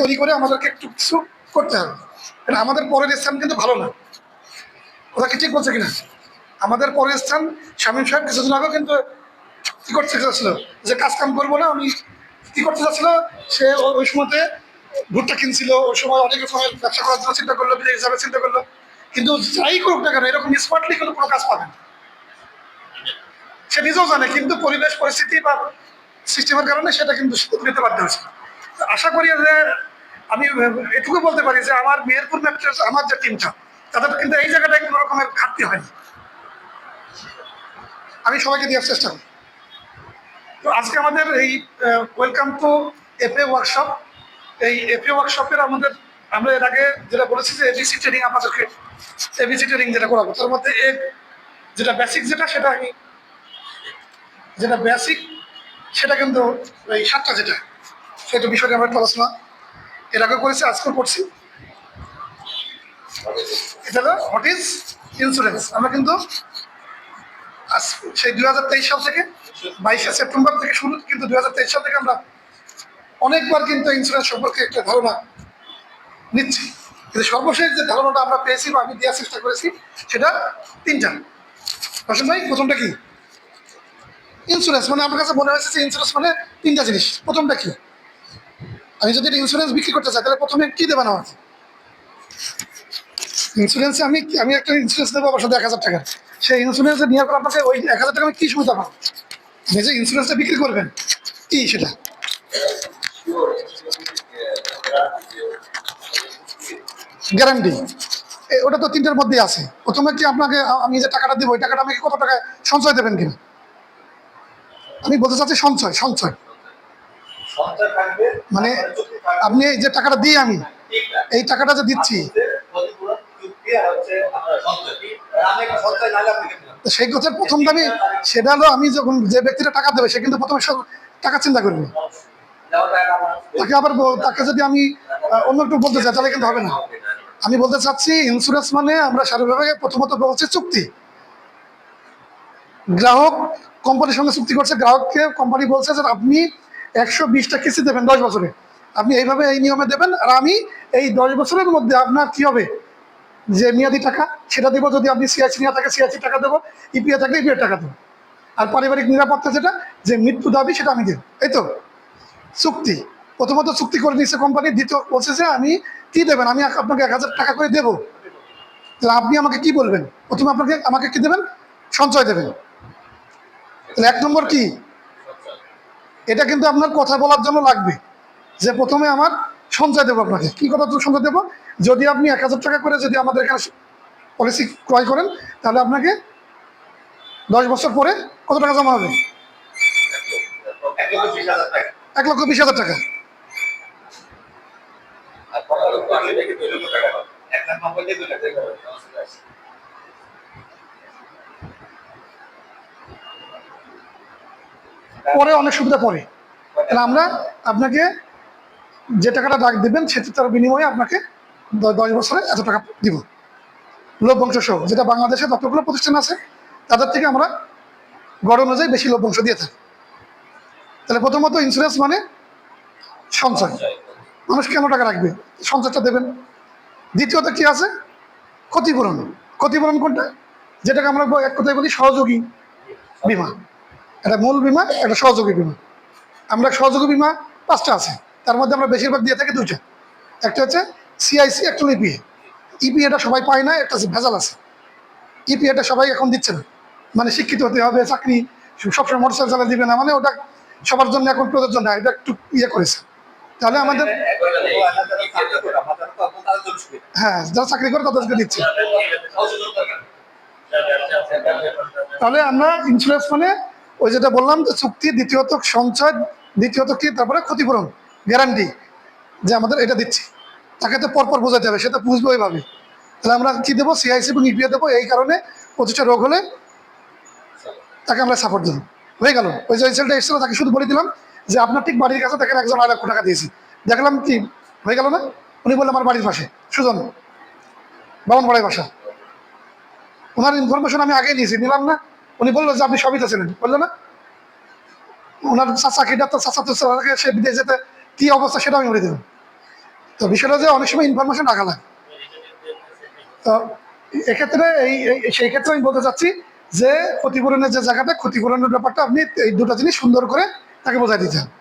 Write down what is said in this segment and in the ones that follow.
তৈরি করে আমাদেরকে একটু কিছু করতে হবে। কারণ আমাদের পরের স্থান কিন্তু ভালো না। ওরা কি ঠিক বলছে কিনা? আমাদের পরের স্থান শামীম সাহেব কিছুদিন আগেও কিন্তু কি করতে চাচ্ছিল? যে কাজ কাম করব না, উনি কি করতে চাচ্ছিল? সে ওই সময়তে ভুট্টা কিনছিল ওই সময় অনেক রকমের ব্যবসা করার জন্য চিন্তা করল, বিদেশ যাবে চিন্তা করল। কিন্তু যাই করুক না কেন, এরকম স্মার্টলি কিন্তু কোনো কাজ পাবে না। সে নিজেও জানে, কিন্তু পরিবেশ, পরিস্থিতি বা সিস্টেমের কারণে সেটা কিন্তু নিতে বাধ্য হয়েছে তো আশা করি যে আমি এটুকু বলতে পারি যে আমার মেহেরপুর ম্যাট্রেস আমার যে টিমটা তাদের কিন্তু এই জায়গাটায় কোনো রকমের ঘাটতি হয়নি। আমি সবাইকে দেওয়ার চেষ্টা করি। তো আজকে আমাদের এই ওয়েলকাম টু এফএ ওয়ার্কশপ এই এফএ ওয়ার্কশপের আমাদের, আমরা এর আগে যেটা বলেছি যে এবিসি ট্রেনিং আমাদেরকে এবিসি ট্রেনিং যেটা করাবো, তার মধ্যে এ যেটা বেসিক যেটা, সেটা আমি, যেটা বেসিক সেটা কিন্তু এই সাতটা যেটা। সেটা বিষয়টা আমরা একটু আলোচনা এর আগে করেছি, আজকেও করছি। এটা হলো হোয়াট ইজ ইন্স্যুরেন্স আমরা কিন্তু সেই দুই হাজার তেইশ সাল থেকে বাইশে সেপ্টেম্বর থেকে শুরু কিন্তু দুই হাজার তেইশ সাল থেকে আমরা অনেকবার কিন্তু ইন্স্যুরেন্স সম্পর্কে একটা ধারণা নিচ্ছি। কিন্তু সর্বশেষ যে ধারণাটা আমরা পেয়েছি বা আমি দেওয়ার চেষ্টা করেছি, সেটা তিনটা। রসন ভাই, প্রথমটা কি? ইন্স্যুরেন্স মানে আমার কাছে মনে হয়েছে যে ইন্স্যুরেন্স মানে তিনটা জিনিস। প্রথমটা কি? আমি যদি একটা ইন্স্যুরেন্স বিক্রি করতে চাই, তাহলে প্রথমে কি দেবেন আমাকে? ইন্স্যুরেন্সে আমি আমি একটা ইন্স্যুরেন্স দেবো আমার সাথে এক হাজার টাকা সেই ইন্স্যুরেন্সে নেওয়ার পর আপনাকে ওই এক হাজার টাকা আমি কী সুবিধা পাবো? যে ইন্স্যুরেন্সটা বিক্রি করবেন, কি সেটা? গ্যারান্টি ওটা তো তিনটের মধ্যেই আছে। প্রথমে কি আপনাকে আমি যে টাকাটা দেবো, ওই টাকাটা আমাকে কত টাকায় সঞ্চয় দেবেন কিনা? আমি বলতে চাচ্ছি সঞ্চয় সঞ্চয়। মানে আপনি এই যে টাকাটা দিই আমি, এই টাকাটা যে দিচ্ছি সেই কথার প্রথম দামি সেটা হলো আমি যখন যে ব্যক্তিটা টাকা দেবে, সে কিন্তু প্রথমে টাকা চিন্তা করবে তাকে আবার তাকে যদি আমি অন্য একটু বলতে চাই, তাহলে কিন্তু হবে না। আমি বলতে চাচ্ছি ইন্স্যুরেন্স মানে আমরা সার্বিকভাবে প্রথমত বলছি চুক্তি। গ্রাহক কোম্পানির সঙ্গে চুক্তি করছে, গ্রাহককে কোম্পানি বলছে যে আপনি একশো বিশটা কিস্তি দেবেন দশ বছরে। আপনি এইভাবে এই নিয়মে দেবেন আর আমি এই দশ বছরের মধ্যে আপনার কি হবে? যে মেয়াদি টাকা, সেটা দেবো যদি আপনি সিআইসি নেওয়া থাকে, সিআইসি টাকা দেবো, ইপিএ থাকলে ইপিএ টাকা দেবো। আর পারিবারিক নিরাপত্তা যেটা, যে মৃত্যু দাবি, সেটা আমি দেবো। এই তো? চুক্তি। প্রথমত চুক্তি করে নিচ্ছে কোম্পানি, দ্বিতীয় যে আমি কি দেবেন? আমি আপনাকে এক হাজার টাকা করে দেবো। তাহলে আপনি আমাকে কি বলবেন? প্রথমে আপনাকে আমাকে কি দেবেন? সঞ্চয় দেবেন। তাহলে এক নম্বর কি? এটা কিন্তু আপনার কথা বলার জন্য লাগবে যে প্রথমে আমার সঞ্চয় দেবো আপনাকে। কি কথা সঞ্চয় দেবো? যদি আপনি এক হাজার টাকা করে যদি আমাদের এখানে পলিসি ক্রয় করেন, তাহলে আপনাকে দশ বছর পরে কত টাকা জমা হবে? এক লক্ষ বিশ হাজার টাকা। এক হাজার টাকা আর পনেরো লক্ষ আশি থেকে দুই লক্ষ টাকা পাবে। এক লাখ নব্বই থেকে দুই লাখ টাকা পাবে। পরে অনেক সুবিধা পরে। তাহলে আমরা আপনাকে যে টাকাটা ডাক দেবেন, সেটা তার বিনিময়ে আপনাকে দশ বছরে এত টাকা দিব। লভ্যাংশ সহ, যেটা বাংলাদেশে যতগুলো প্রতিষ্ঠান আছে, তাদের থেকে আমরা গড় অনুযায়ী বেশি লভ্যাংশ দিয়ে থাকি। তাহলে প্রথমত ইন্স্যুরেন্স মানে সঞ্চয়। মানুষ কেন টাকা রাখবে? সঞ্চয়টা দেবেন। দ্বিতীয়ত কি আছে? ক্ষতিপূরণ। ক্ষতিপূরণ কোনটা? যেটাকে আমরা এক কথায় বলি সহযোগী বিমা। একটা মূল বিমা একটা সহযোগী বিমা আমরা সহযোগী বিমা পাঁচটা আছে। তার মধ্যে আমরা বেশিরভাগ দিয়ে থাকি দুইটা। একটা হচ্ছে সিআইসি একটা ইপিএ ইপিএটা সবাই পায় না, একটা ভেজাল আছে। ইপিএটা সবাই এখন দিচ্ছে না। মানে শিক্ষিত হতে হবে, চাকরি, সবসময় মোটরসাইকেল চালা দিবে না। মানে ওটা সবার জন্য এখন প্রযোজ্য না, এটা একটু ইয়ে করেছে। তাহলে আমাদের। হ্যাঁ যারা চাকরি করে তাদেরকে দিচ্ছে। তাহলে আমরা ইন্স্যুরেন্স মানে ওই যেটা বললাম যে চুক্তি দ্বিতীয়ত সঞ্চয়, দ্বিতীয়ত কি? তারপরে ক্ষতিপূরণ গ্যারান্টি যে আমাদের এটা দিচ্ছি। তাকে তো পরপর বোঝাতে হবে সেটা বুঝব এইভাবে তাহলে আমরা কি দেবো? সিআইসি এবং ইপিএ দেবো, এই কারণে প্রতিটা রোগ হলে তাকে আমরা সাপোর্ট দেবো। হয়ে গেল। ওই যে ছেলেটা এসেছিল, তাকে শুধু বলে দিলাম যে আপনার ঠিক বাড়ির কাছে দেখেন একজন আড়াই লক্ষ টাকা দিয়েছি। দেখলাম কি? হয়ে গেল না? উনি বললেন, আমার বাড়ির পাশে। সুজন বামন বাড়াই বাসা। ওনার ইনফরমেশন আমি আগে নিয়েছি, নিলাম না। উনি বলল যে আপনি সবই তো বলল না? ওনার চাচা কি ডাক্তার চাচা তো সে বিদেশ যেতে কি অবস্থা সেটা আমি বলে দিলাম। তো বিষয়টা যে অনেক সময় ইনফরমেশন রাখা লাগে। তো এক্ষেত্রে এই সেই ক্ষেত্রে আমি বলতে চাচ্ছি যে ক্ষতিপূরণের যে জায়গাটা, ক্ষতিপূরণের ব্যাপারটা আপনি এই দুটো জিনিস সুন্দর করে তাকে বোঝাই দিতে হবে।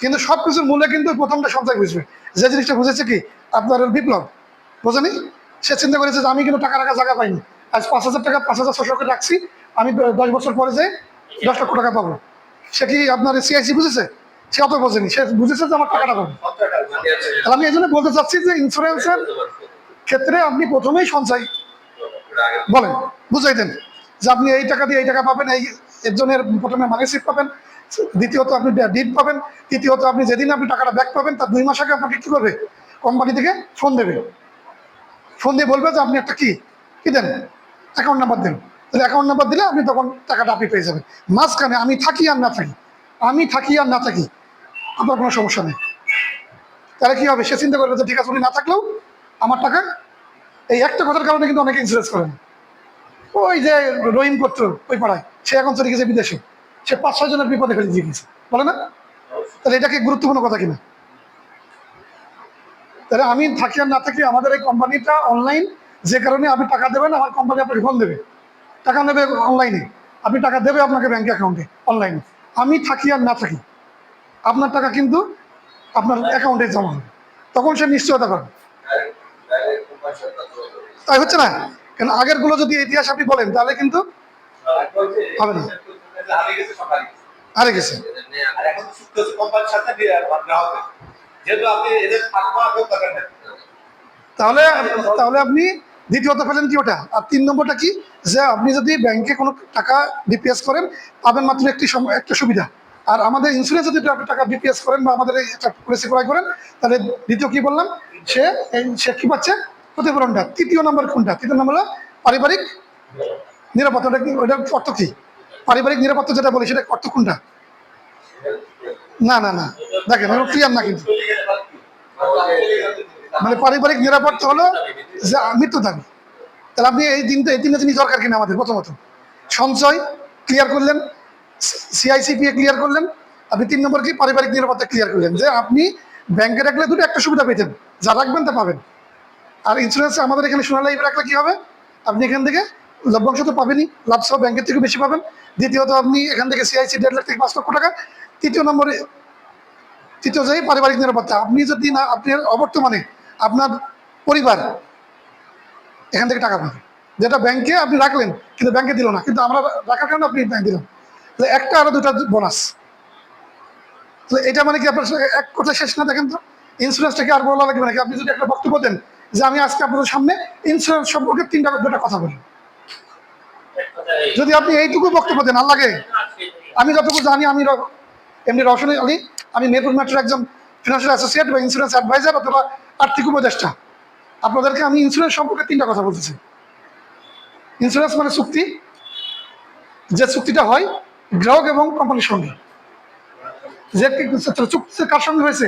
কিন্তু সব কিছুর মূল্যে কিন্তু প্রথমটা সঞ্চয় বুঝবে। যে জিনিসটা বুঝেছে কি, আপনার বিপ্লব। বোঝেনি? সে চিন্তা করেছে যে আমি কিন্তু টাকা রাখা জায়গা পাইনি। আজ পাঁচ হাজার টাকা, পাঁচ হাজার ছশো করে রাখছি আমি দশ বছর পরে যাই দশ লক্ষ টাকা পাবো। সে কি আপনার সিআইসি বুঝেছে? সে অত বোঝেনি। সে বুঝেছে যে আমার টাকাটা পাবো। তাহলে আমি এই জন্য বলতে চাচ্ছি যে ইন্স্যুরেন্সের ক্ষেত্রে আপনি প্রথমেই সঞ্চয় বলেন, বুঝাই দেন যে আপনি এই টাকা দিয়ে এই টাকা পাবেন, এই একজনের প্রথমে মানি সিট পাবেন, দ্বিতীয়ত আপনি ডিট পাবেন, তৃতীয়ত আপনি যেদিন আপনি টাকাটা ব্যাক পাবেন, তার দুই মাস আগে আপনাকে কী করবে? কোম্পানি থেকে ফোন দেবে। ফোন দিয়ে বলবে যে আপনি একটা কি? কি দেন? অ্যাকাউন্ট নাম্বার দেন। তাহলে অ্যাকাউন্ট নাম্বার দিলে আপনি তখন টাকাটা আপনি পেয়ে যাবেন। মাঝখানে আমি থাকি আর না থাকি। আমি থাকি আর না থাকি, আপনার কোনো সমস্যা নেই। তাহলে কী হবে? সে চিন্তা করবে যে ঠিক আছে, উনি না থাকলেও আমার টাকা এই একটা কথার কারণে কিন্তু অনেকে ইন্স্যুরেন্স করেন ওই যে রহিম করতো ওই পাড়ায়, সে এখন চলে গেছে বিদেশে। সে পাঁচ, ছয় জনের বিপদে ফেলে দিয়ে গেছে। বলে না? তাহলে এটা কি গুরুত্বপূর্ণ কথা কিনা? তাহলে আমি থাকি আর না থাকি, আমাদের এই কোম্পানিটা অনলাইন যে কারণে আপনি টাকা দেবেন আমার কোম্পানি আপনাকে ফোন দেবে। টাকা নেবে অনলাইনে আপনি টাকা দেবে আপনাকে ব্যাংক অ্যাকাউন্টে অনলাইনে আমি থাকি আর না থাকি, আপনার টাকা কিন্তু আপনার অ্যাকাউন্টে জমা হবে। তখন সে নিশ্চয়তা পাবে। তাই হচ্ছে না? কেন আগেরগুলো যদি ইতিহাস আপনি বলেন, তাহলে কিন্তু হবে না। গেছে গেছে। গেছে আর নেই তাহলে তাহলে আপনি দ্বিতীয়ত পেলেন কি ওটা? আর তিন নম্বরটা কি? যে আপনি যদি ব্যাংকে কোনো টাকা ডিপিএস করেন, পাবেন মাত্র একটি একটা সুবিধা। আর আমাদের ইন্স্যুরেন্স যদি আপনি টাকা ডিপিএস করেন বা আমাদের একটা পলিসি ক্রয় করেন, তাহলে দ্বিতীয় কি বললাম? সে সে কি পাচ্ছে? ক্ষতিপূরণটা তৃতীয় নম্বর কোনটা? তৃতীয় নম্বর হলো পারিবারিক নিরাপত্তাটা কি, ওটার অর্থ কি? পারিবারিক নিরাপত্তা যেটা বলি, সেটা অর্থ কোনটা? না না না। দেখেন ক্লিয়ার না কিন্তু? মানে পারিবারিক নিরাপত্তা হলো যে মৃত্যু দাবি। তাহলে আপনি এই দিনটা এই তিনটা জিনিস দরকার কিনা আমাদের প্রথমত। সঞ্চয় ক্লিয়ার করলেন সিআইসিপিএ ক্লিয়ার করলেন, আপনি তিন নম্বর কি পারিবারিক নিরাপত্তা ক্লিয়ার করলেন যে আপনি ব্যাংকে রাখলে দুটো একটা সুবিধা পেতেন, যা রাখবেন তা পাবেন। আর ইন্স্যুরেন্স আমাদের এখানে সোনা লাইফ রাখলে কী হবে? আপনি এখান থেকে লভ্যাংশ তো পাবেনই, লাভ সহ ব্যাংকের থেকে বেশি পাবেন। দ্বিতীয়ত আপনি এখান থেকে সিআইসি দেড় লাখ থেকে পাঁচ লক্ষ টাকা। তৃতীয় নম্বরে তৃতীয় যে পারিবারিক নিরাপত্তা, আপনি যদি না আপনার অবর্তমানে আপনার পরিবার, এখান থেকে টাকা পাবে যেটা ব্যাংকে আপনি রাখলেন, কিন্তু ব্যাংকে দিল না। কিন্তু আমরা রাখার কারণে আপনি ব্যাংক দিলাম তাহলে একটা আরও দুটা বোনাস তাহলে এটা মানে কি আপনার এক কথা শেষ না দেখেন তো? ইন্স্যুরেন্সটাকে আর বলা লাগবে নাকি? আপনি যদি একটা বক্তব্য দেন যে আমি আজকে আপনাদের সামনে ইন্স্যুরেন্স সম্পর্কে তিনটা দুটা কথা বলি। যদি আপনি এইটুকু বক্তব্য দেন আর লাগে আমি যতটুকু জানি, আমি এমনি রওশন আলী, আমি মেরপুর মেট্রোর একজন ফিনান্সিয়াল অ্যাসোসিয়েট বা ইন্স্যুরেন্স অ্যাডভাইজার অথবা আর্থিক উপদেষ্টা। আপনাদেরকে আমি ইন্স্যুরেন্স সম্পর্কে তিনটা কথা বলতেছি। ইন্স্যুরেন্স মানে চুক্তি। যে চুক্তিটা হয় গ্রাহক এবং কোম্পানির সঙ্গে। যে চুক্তি কার সঙ্গে হয়েছে?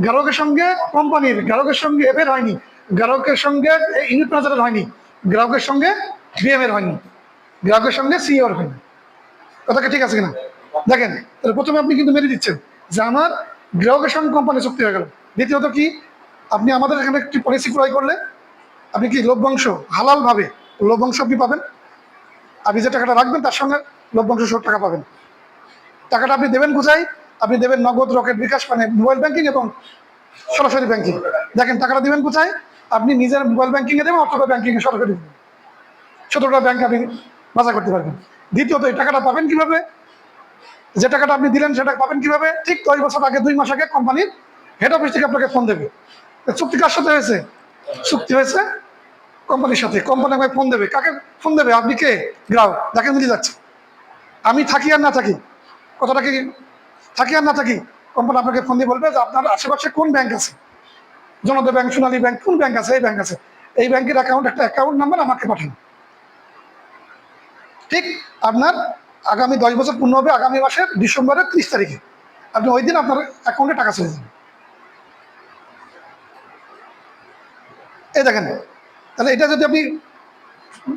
গ্রাহকের সঙ্গে কোম্পানির গ্রাহকের সঙ্গে এফের হয়নি। গ্রাহকের সঙ্গে ইউনিট হয়নি। গ্রাহকের সঙ্গে বিএম এর হয়নি। গ্রাহকের সঙ্গে সিওর হয়নি। কথা কি ঠিক আছে কিনা? দেখেন, তাহলে প্রথমে আপনি কিন্তু মেরে দিচ্ছেন যে আমার গ্রাহকের কোম্পানি চুক্তি হয়ে গেল। দ্বিতীয়ত কি? আপনি আমাদের এখানে একটি পলিসি ক্রয় করলে আপনি কি লভ্যাংশ হালালভাবে লভ্যাংশ আপনি পাবেন? আপনি যে টাকাটা রাখবেন তার সঙ্গে লভ্যাংশ সব টাকা পাবেন। টাকাটা আপনি দেবেন কোথায়? আপনি দেবেন নগদ, রকেট বিকাশ মানে মোবাইল ব্যাংকিং এবং সরাসরি ব্যাংকিং দেখেন, টাকাটা দেবেন কোথায়? আপনি নিজের মোবাইল ব্যাংকিংয়ে দেবেন অথবা ব্যাংকিংয়ে সরাসরি দেবেন। সতেরোটা ব্যাংক আপনি বাজার করতে পারবেন। দ্বিতীয়ত, এই টাকাটা পাবেন কীভাবে? যে টাকাটা আপনি দিলেন সেটা পাবেন কীভাবে? ঠিক দশ বছর আগে, দুই মাস আগে কোম্পানির হেড অফিস থেকে আপনাকে ফোন দেবে। চুক্তি কার সাথে হয়েছে? চুক্তি হয়েছে কোম্পানির সাথে। কোম্পানি আমাকে ফোন দেবে। কাকে ফোন দেবে? আপনি কে? গ্রাহক। যাকে মিলে যাচ্ছে। আমি থাকি আর না থাকি? কথাটা কি? থাকি আর না থাকি? কোম্পানি আপনাকে ফোন দিয়ে বলবে যে আপনার আশেপাশে কোন ব্যাংক আছে? জনতা ব্যাংক, সোনালী ব্যাংক, কোন ব্যাংক আছে? এই ব্যাংক আছে। এই ব্যাংকের অ্যাকাউন্ট একটা অ্যাকাউন্ট নাম্বার আমাকে পাঠান। ঠিক আপনার আগামী দশ বছর পূর্ণ হবে, আগামী মাসের ডিসেম্বরের ত্রিশ তারিখে। আপনি ওই দিন আপনার অ্যাকাউন্টে টাকা চলে যাবে। এই দেখেন, তাহলে এটা যদি আপনি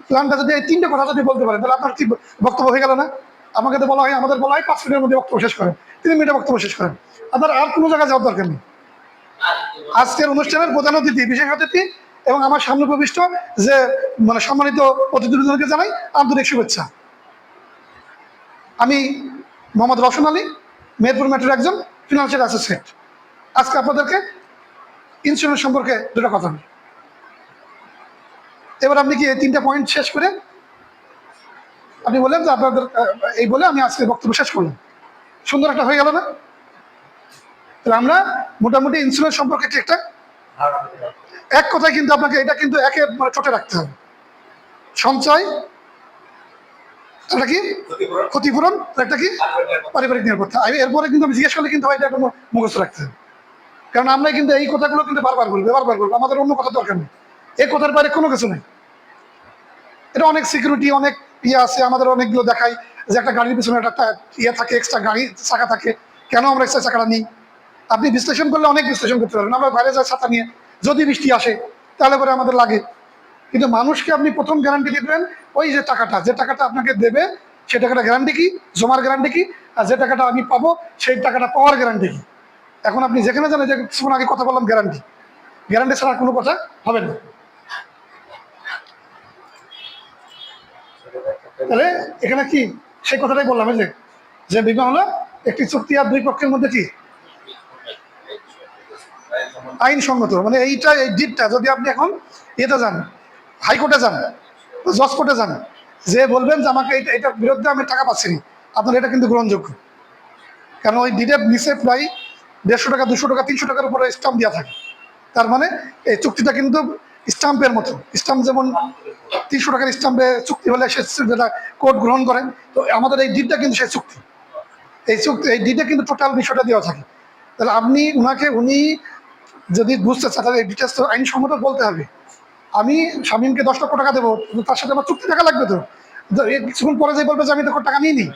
প্ল্যানটা যদি এই তিনটে কথা যদি বলতে পারেন, তাহলে আপনার কি বক্তব্য হয়ে গেল না? আমাকে তো বলা হয়, আমাদের বলা হয় পাঁচ মিনিটের মধ্যে বক্তব্য শেষ করেন। তিন মিনিটে বক্তব্য শেষ করেন। আপনার আর কোনো জায়গায় যাওয়ার দরকার নেই। আজকের অনুষ্ঠানের প্রধান অতিথি, বিশেষ অতিথি এবং আমার সামনে প্রবিষ্ট যে মানে সম্মানিত অতিথিদেরকে জানাই আন্তরিক শুভেচ্ছা। আমি মোহাম্মদ রওশন আলী, মেহেরপুর মেট্রোর একজন ফিনান্সিয়াল অ্যাসোসিয়েট আজকে আপনাদেরকে ইন্স্যুরেন্স সম্পর্কে দুটো কথা বলি। এবার আপনি কি এই তিনটা পয়েন্ট শেষ করে আপনি বললেন যে আপনাদের এই বলে আমি আজকে বক্তব্য শেষ করলাম। সুন্দর একটা হয়ে গেল না? তাহলে আমরা মোটামুটি ইন্স্যুরেন্স সম্পর্কে ঠিকঠাক এক কথায় কিন্তু আপনাকে এটা কিন্তু একে মানে চোটে রাখতে হবে। সঞ্চয় এটা কি? ক্ষতিপূরণ? একটা কি? পারিবারিক নিরাপত্তা। এরপরে কিন্তু আমি জিজ্ঞেস করলে কিন্তু এটা একটা মুখস্থ রাখতে কারণ আমরা কিন্তু এই কথাগুলো কিন্তু বারবার বলব বারবার বলব। আমাদের অন্য কথা দরকার নেই। এই কথার বাইরে কোনো কিছু নেই। এটা অনেক সিকিউরিটি অনেক ইয়ে আছে, আমাদের অনেকগুলো দেখায় যে একটা গাড়ির পিছনে একটা ইয়ে থাকে এক্সট্রা গাড়ি, চাকা থাকে। কেন আমরা এক্সট্রা চাকাটা নিই? আপনি বিশ্লেষণ করলে অনেক বিশ্লেষণ করতে পারবেন। আমরা বাইরে যাই, ছাতা নিয়ে যদি বৃষ্টি আসে, তাহলে পরে আমাদের লাগে। কিন্তু মানুষকে আপনি প্রথম গ্যারান্টি দিবেন, ওই যে টাকাটা যে টাকাটা আপনাকে দেবে, সেই টাকাটা গ্যারান্টি কি? জমার গ্যারান্টি কি? আর যে টাকাটা আমি পাবো, সেই টাকাটা পাওয়ার গ্যারান্টি কি? এখন আপনি যেখানে জানেন যে কিছুক্ষণ আগে কথা বললাম গ্যারান্টি গ্যারান্টি ছাড়া কোনো কথা হবে না। তাহলে এখানে কি? সেই কথাটাই বললাম যে যে বিমা হলো একটি চুক্তি আর দুই পক্ষের মধ্যে কি? আইনসঙ্গত মানে এইটা, এই ডিটটা যদি আপনি এখন ইয়েতে যান হাইকোর্টে যান জজ কোর্টে যান যে বলবেন যে আমাকে এটা এটার বিরুদ্ধে আমি টাকা পাচ্ছি না, আপনার এটা কিন্তু গ্রহণযোগ্য। কারণ ওই ডিটের নিচে প্রায় দেড়শো টাকা, দুশো টাকা, তিনশো টাকার উপরে স্টাম্প দেওয়া থাকে। তার মানে এই চুক্তিটা কিন্তু স্টাম্পের মতো। স্টাম্প যেমন তিনশো টাকার স্টাম্পে চুক্তি হলে সে যেটা কোর্ট গ্রহণ করেন, তো আমাদের এই ডিটটা কিন্তু সেই চুক্তি। এই চুক্তি এই ডিটে কিন্তু টোটাল বিষয়টা দেওয়া থাকে। তাহলে আপনি উনাকে, উনি যদি বুঝতে চান, তাহলে এই ডিটেলস তো আইনসম্মত বলতে হবে। আমি শামীমকে দশ লক্ষ টাকা দেবো তার সাথে আমার চুক্তি টাকা লাগবে তো। তো কিছুক্ষণ পরে যে বলবে যে আমি তোর টাকা নিয়ে নিই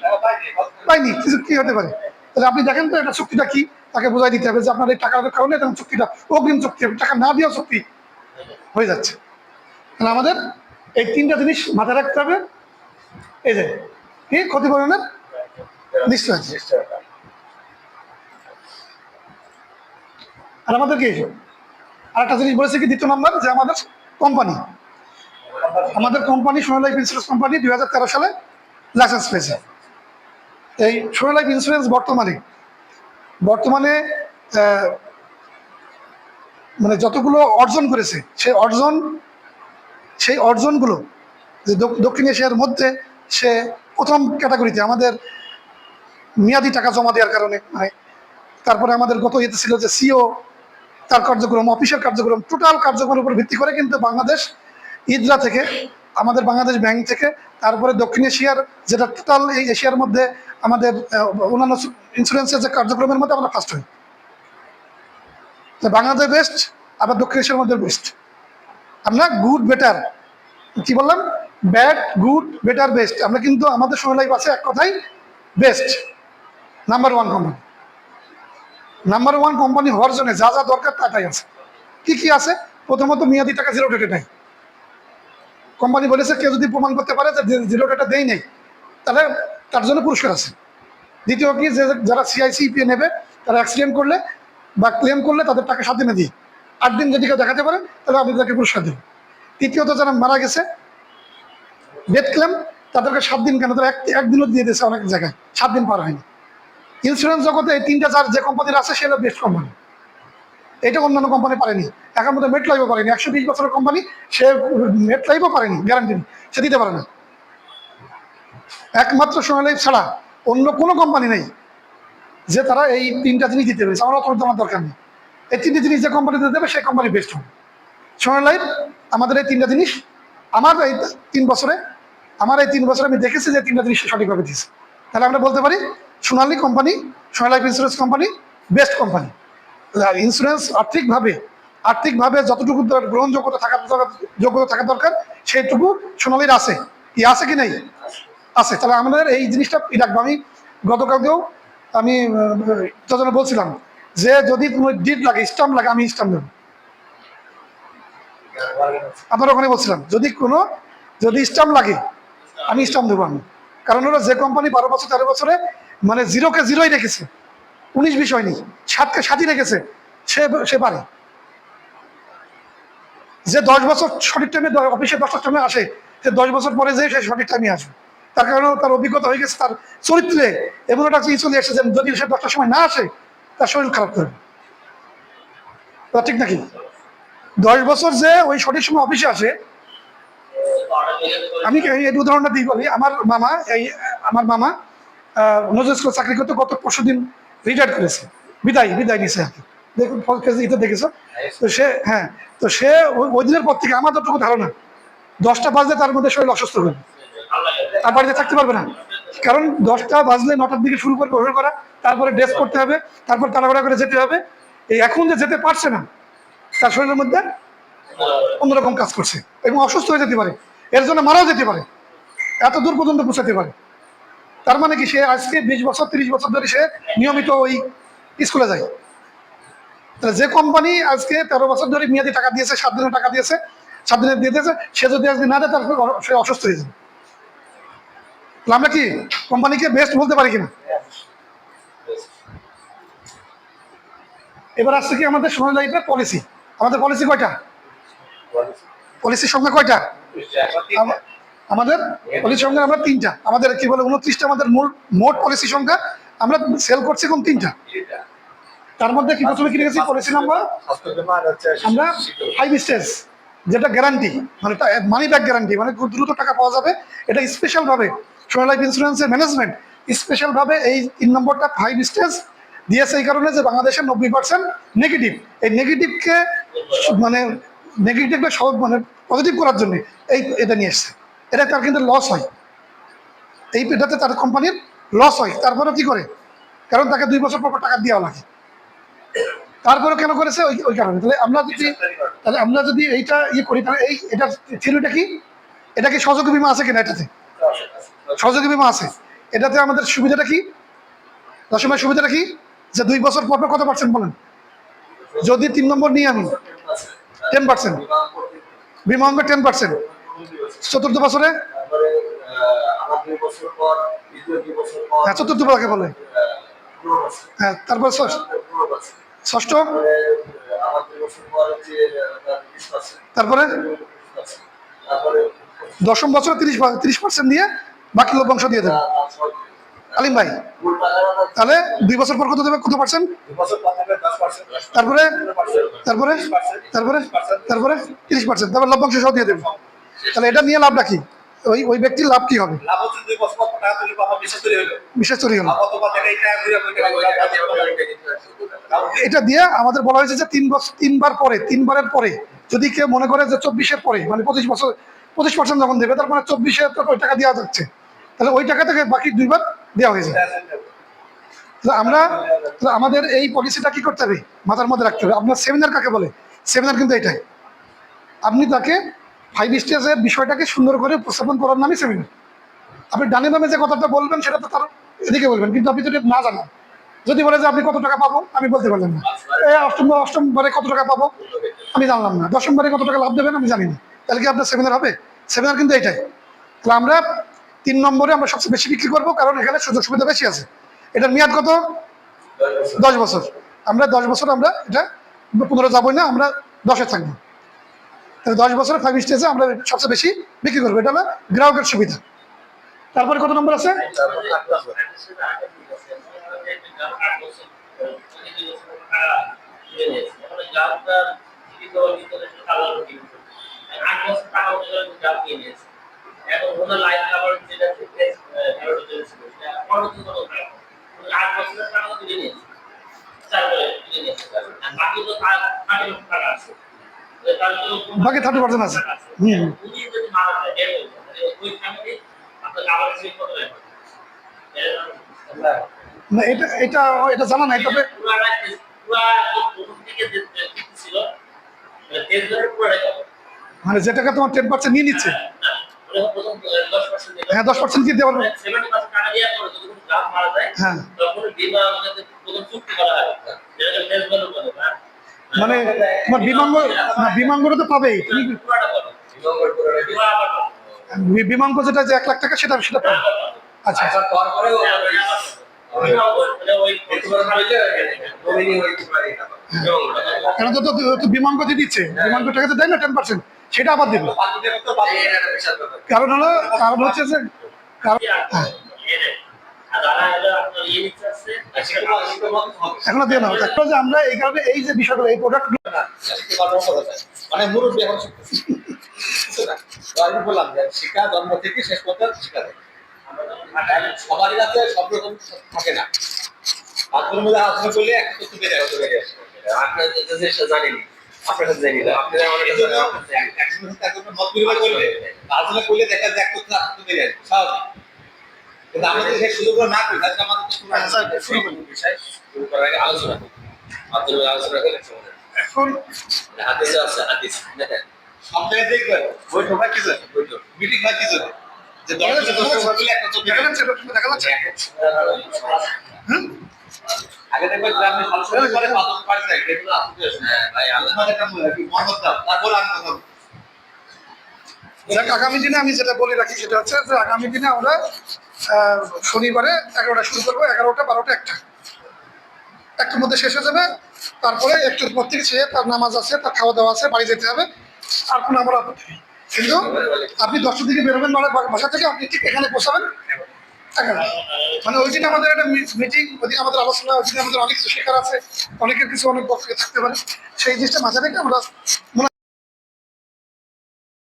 পাইনি কিছু কি হতে পারে? তাহলে আপনি দেখেন তো এটা চুক্তিটা কি তাকে বোঝাই দিতে হবে যে আপনার এই টাকার কারণে তখন চুক্তিটা অগ্রিম চুক্তি টাকা না দিয়েও চুক্তি হয়ে যাচ্ছে। তাহলে আমাদের এই তিনটা জিনিস মাথায় রাখতে হবে। এই যে কি ক্ষতিপূরণের? নিশ্চয় আছে। আর আমাদের কি আর একটা জিনিস বলেছে কি দ্বিতীয় নম্বর যে আমাদের কোম্পানি। আমাদের company Sona life insurance company দুই হাজার তেরো সালে লাইসেন্স পেয়েছে। এই সোনা লাইফ ইন্স্যুরেন্স বর্তমানে বর্তমানে মানে যতগুলো অর্জন করেছে, সেই অর্জন, সেই অর্জনগুলো যে দক্ষিণ এশিয়ার মধ্যে সে প্রথম ক্যাটাগরিতে আমাদের মেয়াদি টাকা জমা দেওয়ার কারণে মানে তারপরে আমাদের গত ইয়েতে ছিল যে সিও তার কার্যক্রম, অফিসের কার্যক্রম টোটাল কার্যক্রমের উপর ভিত্তি করে কিন্তু বাংলাদেশ ইদরা থেকে, আমাদের বাংলাদেশ ব্যাংক থেকে, তারপরে দক্ষিণ এশিয়ার যেটা টোটাল এই এশিয়ার মধ্যে আমাদের অন্যান্য ইন্স্যুরেন্সের যে কার্যক্রমের মধ্যে আমরা ফার্স্ট হই। তো বাংলাদেশ বেস্ট আবার দক্ষিণ এশিয়ার মধ্যে বেস্ট আমরা গুড বেটার কি বললাম? ব্যাড গুড বেটার বেস্ট আমরা কিন্তু আমাদের সোনালাইফ আছে এক কথাই best number one company number one company হওয়ার জন্য যা যা দরকার তাটাই আছে। কি কি আছে? প্রথমত মেয়াদি টাকা জিরো ডেটে নাই কোম্পানি বলেছে, কেউ যদি প্রমাণ করতে পারে যে জিরো ডেটা দেই নেই, তাহলে তার জন্য পুরস্কার আছে। দ্বিতীয় কি, যে যারা সিআইসি সিআইসিপিএ নেবে, তারা অ্যাক্সিডেন্ট করলে বা ক্লেম করলে তাদের টাকা সাত দিনে দিই। আট দিন যদি কেউ দেখাতে পারে, তাহলে আমি তাকে পুরস্কার দেব। তৃতীয়ত যারা মারা গেছে ডেথ ক্লেম তাদেরকে সাত দিন কেন? তারা এক একদিনও দিয়ে দিয়েছে অনেক জায়গায়। সাত দিন পার হয়নি। ইন্স্যুরেন্স জগতে এই তিনটা চার যে কোম্পানির আছে সেটা বেস্ট কোম্পানি এটা অন্যান্য কোম্পানি পারেনি। এখন মধ্যে মেট লাইভও পারেনি। একশো বিশ বছরের কোম্পানি সে মেট লাইভও পারেনি গ্যারান্টি সে দিতে পারে না। একমাত্র সোনালাইফ ছাড়া অন্য কোনো কোম্পানি নেই যে তারা এই তিনটা জিনিস দিতে পেরেছে। আমার অত আমার দরকার নেই। এই তিনটে জিনিস যে কোম্পানিতে দেবে, সেই কোম্পানি বেস্ট হবে। সোনালাইফ আমাদের এই তিনটা জিনিস, আমার এই তিন বছরে, আমার এই তিন বছরে আমি দেখেছি যে তিনটা জিনিস সঠিকভাবে দিয়েছে। তাহলে আমরা বলতে পারি Sonali company Sona life insurance company best company. Insurance আর্থিকভাবে আর্থিকভাবে যতটুকু গ্রহণযোগ্যতা দরকার- যোগ্যতা থাকা দরকার, সেইটুকু সোনালির আছে। কি আছে কি নাই? আছে। তাহলে আমাদের এই জিনিসটা রাখব। আমি গতকালকেও আমি যখন বলছিলাম যে যদি কোনো ডিট লাগে স্টাম্প লাগে, আমি স্টাম্প দেবো। আপনার ওখানে বলছিলাম, যদি কোনো, যদি স্টাম্প লাগে, আমি স্টাম্প দেবো আমি। কারণ ওরা যে কোম্পানি বারো বছর, তেরো বছরে মানে জিরোকে জিরোই রেখেছে। উনিশ বিষয় নেই সাতকে সাতই রেখেছে, সে সে পারে। যে দশ বছর সঠিক টাইমে অফিসে দশটার টাইমে আসে, সে দশ বছর পরে যে সে সঠিক টাইমে আসবে। তার কারণে তার অভিজ্ঞতা হয়ে গেছে, তার চরিত্রে এমন একটা চিজ চলে এসেছে যদি সে দশটার সময় না আসে, তার শরীর খারাপ করবে তা ঠিক নাকি? দশ বছর যে ওই সঠিক সময় অফিসে আসে, আমি এই উদাহরণটা দিই বলি, আমার মামা, এই আমার মামা নজরুল স্কুলে চাকরি করতে গত পরশু দিন রিটায়ার করেছে। বিদায় বিদায় নিছে আর দেখুন ইতে দেখেছ? তো সে হ্যাঁ তো সে ওই- দিনের পর থেকে আমার যতটুকু ধারণা দশটা বাজলে তার মধ্যে শরীর অসুস্থ হবে তার বাড়িতে থাকতে পারবে না। কারণ দশটা বাজলে নটার দিকে শুরু করবে ওষুধ করা তারপরে ড্রেস করতে হবে তারপর তাড়াহুড়া করে যেতে হবে। এই এখন যে যেতে পারছে না তার শরীরের মধ্যে অন্যরকম কাজ করছে এবং অসুস্থ হয়ে যেতে পারে। এর জন্য মারাও যেতে পারে। এত দূর পর্যন্ত পৌঁছাতে পারে। তার মানে কি সে আজকে বিশ বছর তিরিশ বছর ধরে সে নিয়মিত ওই স্কুলে যায়। তাহলে যে কোম্পানি আজকে তেরো বছর ধরে মেয়াদি টাকা দিয়েছে সাত দিনের টাকা দিয়েছে সাত দিনের দিয়ে দিয়েছে সে যদি আজকে না দেয় তাহলে সে অসুস্থ হয়ে যাবে। তাহলে আমরা কি কোম্পানিকে বেস্ট বলতে পারি কিনা? এবার আসছে কি আমাদের সোনালী লাইফের পলিসি আমাদের পলিসি কয়টা? পলিসির সংখ্যা কয়টা? আমাদের পলিসি সংখ্যা আমরা তিনটা। আমাদের কি বলে উনত্রিশটা আমাদের মূল, মোট পলিসি সংখ্যা আমরা সেল করছি কোন তিনটা। তার মধ্যে কি প্রথমে কি রেখেছি? পলিসি নাম্বার আমরা ফাইভ স্টেজ যেটা গ্যারান্টি মানে মানি ব্যাক গ্যারান্টি মানে খুব দ্রুত টাকা পাওয়া যাবে। এটা স্পেশালভাবে সোনা লাইফ ইন্স্যুরেন্সের ম্যানেজমেন্ট স্পেশালভাবে এই তিন নম্বরটা ফাইভ স্টেজ দিয়েছে এই কারণে যে বাংলাদেশের নব্বই পার্সেন্ট নেগেটিভ এই নেগেটিভকে মানে নেগেটিভকে সব মানে পজিটিভ করার জন্য এই, এটা নিয়ে এসছে। এটা তার কিন্তু লস হয়। এই এটাতে তার কোম্পানির লস হয়। তারপরে কি করে? কারণ তাকে দুই বছর পর টাকা দেওয়া লাগে। তারপরে কেন করেছে? ওই ওই কারণে। তাহলে আমরা যদি তাহলে আমরা যদি এইটা ইয়ে করি, তাহলে এই এটা থিওরিটা কি? এটা কি সহযোগী বিমা আছে কিনা এটাতে? সহযোগী বিমা আছে। এটাতে আমাদের সুবিধাটা কি? দশমের সুবিধাটা কি? যে দুই বছর পর কত পার্সেন্ট বলেন? যদি তিন নম্বর নিই আমি টেন পার্সেন্ট বিমা টেন পার্সেন্ট চতুর্থ বছরে? হ্যাঁ চতুর্থ বলাকে বলে? হ্যাঁ তারপর ষষ্ঠ। তারপরে? দশম বছরে তিরিশ তিরিশ পার্সেন্ট দিয়ে বাকি লভ্যাংশ দিয়ে দেবে আলিম ভাই, তাহলে দুই বছর পর কত দেবে? কত পার্সেন্ট তারপরে? তারপরে? তারপরে? তারপরে? তিরিশ পার্সেন্ট তারপর লভ্যাংশ সহ দিয়ে দেবে। তাহলে এটা নিয়ে লাভটা কি? ওই ওই ব্যক্তির লাভ কি হবে? বিশেষ হলো। এটা দিয়ে আমাদের বলা হয়েছে যে তিন বছর তিনবার পরে তিনবারের পরে যদি কেউ মনে করে যে চব্বিশের পরে মানে পঁচিশ বছর পঁচিশ পার্সেন্ট যখন দেবে তার মানে চব্বিশে ওই টাকা দেওয়া যাচ্ছে। তাহলে ওই টাকা থেকে বাকি দুইবার দেওয়া হয়েছে আমরা আমাদের এই পলিসিটা কি করতে হবে? মাথার মধ্যে রাখতে হবে। আপনার সেমিনার কাকে বলে? সেমিনার কিন্তু এটাই। আপনি তাকে ফাইভ স্টেজের বিষয়টাকে সুন্দর করে উপস্থাপন করার নামই সেমিনার। আপনি ডানে নামে যে কথাটা বলবেন, সেটা তো তার এদিকে বলবেন, কিন্তু আপনি যদি না জানেন, যদি বলে যে আপনি কত টাকা পাবো, আমি বলতে পারলাম না। অষ্টম অষ্টম বারে কত টাকা পাবো, আমি জানলাম না। দশম বারে কত টাকা লাভ দেবেন, আমি জানি না। তাহলে কি আপনার সেমিনার হবে? সেমিনার কিন্তু এটাই। তাহলে আমরা তিন নম্বরে আমরা সবচেয়ে বেশি বিক্রি করব, কারণ এখানে সুযোগ সুবিধা বেশি আছে। এটার মেয়াদ কত? দশ বছর। আমরা দশ বছর আমরা এটা পনেরো যাবোই না, আমরা দশে থাকব। তাহলে দশ বছরের ফাইভ স্টেজে আমরা সবচেয়ে বেশি বিক্রি করব। এটা হলো গ্রাহকের সুবিধা। তারপরে কত নম্বর আছে? আছে। বাকি 30% আছে। হুম। না, এটা এটা এটা তবে মানে তেল ধরে পুরাটা কত মানে যে টাকা তোমার টেন পার্সেন্ট নিয়ে নিচ্ছে পার্সেন্ট হ্যাঁ দশ পার্সেন্ট পার্সেন্ট যায় হ্যাঁ হয় মানে তোমার বিমাঙ্গ না বিমাঙ্গটা তো পাবেই। বিমাঙ্গ যেটা যে এক লাখ টাকা সেটা সেটা পাবে। আচ্ছা আচ্ছা। হ্যাঁ, কেন তো তো- বিমান গতি দিচ্ছে। টাকা তো দেয় না টেন পার্সেন্ট সেটা আবার দেবে। কারণ হলো কারণ হচ্ছে যে কারণ আর এখনও দিয়ে না একটা যে আমরা এই এই যে বিষয়গুলো এই প্রোডাক্ট না শিখতে পারব করা যায় মানে মুরব্বী এখন শিখতেছে বুঝছ না? তো আমি বললাম যে শিক্ষা জন্ম থেকে শেষ পর্যন্ত শিক্ষা দেয়। সবারই কাছে সব রকম থাকে না। আগ্রহ মধ্যে আলোচনা করলে একটা তথ্য বেড়ে আসে আপনার যে জানিনি। আপনার কাছে জানি না আপনি আমার এই কাছে জন্য একজনের সাথে মত বিনিময় করলে আলোচনা করলে দেখা যায় এক তথ্য স্বাভাবিক। কিন্তু আমাদের সেই সুযোগগুলো না করি তাহলে আমাদের শুরু আচ্ছা, শুরু করার আগে আলোচনা করুন। আপনার আলোচনা করলে চলে এখন হাদিস আছে হাদিস দেখেন দেখবেন বৈঠক হয় কি জন্য? বৈঠক। মিটিং হয় কি জন্য? যে দশ জন দশ জন মিলে একটা তথ্য দেখা যাচ্ছে দেখা যাচ্ছে। হুম? আগে দেখবেন গ্রামে সবসময় করে পাথর পাড়ি এগুলো ভাই আল্লাহ আমাদের একটা মহম্মদ দাম তারপর আমি কথা বলব। যাক আগামী দিনে আমি যেটা বলে রাখি সেটা হচ্ছে যে আগামী দিনে আমরা শনিবারে এগারোটা শুরু করব, এগারোটা, বারোটা, একটা। একটার মধ্যে শেষ হয়ে যাবে, তারপরে একটুর পর থেকে সে তার নামাজ আছে, তার খাওয়া দাওয়া আছে, বাড়ি যেতে হবে, আর কোনো আমার আপত্তি নেই। কিন্তু আপনি দশটার দিকে বেরোবেন মানে বাসা থেকে আপনি ঠিক এখানে পৌঁছাবেন মানে ওই দিন আমাদের একটা মিটিং ওই দিন আমাদের আলোচনা, ওই দিন আমাদের অনেক কিছু শেখার আছে, অনেকের কিছু অনেক বক্তব্য থাকতে পারে। সেই জিনিসটা মাথায় রেখে আমরা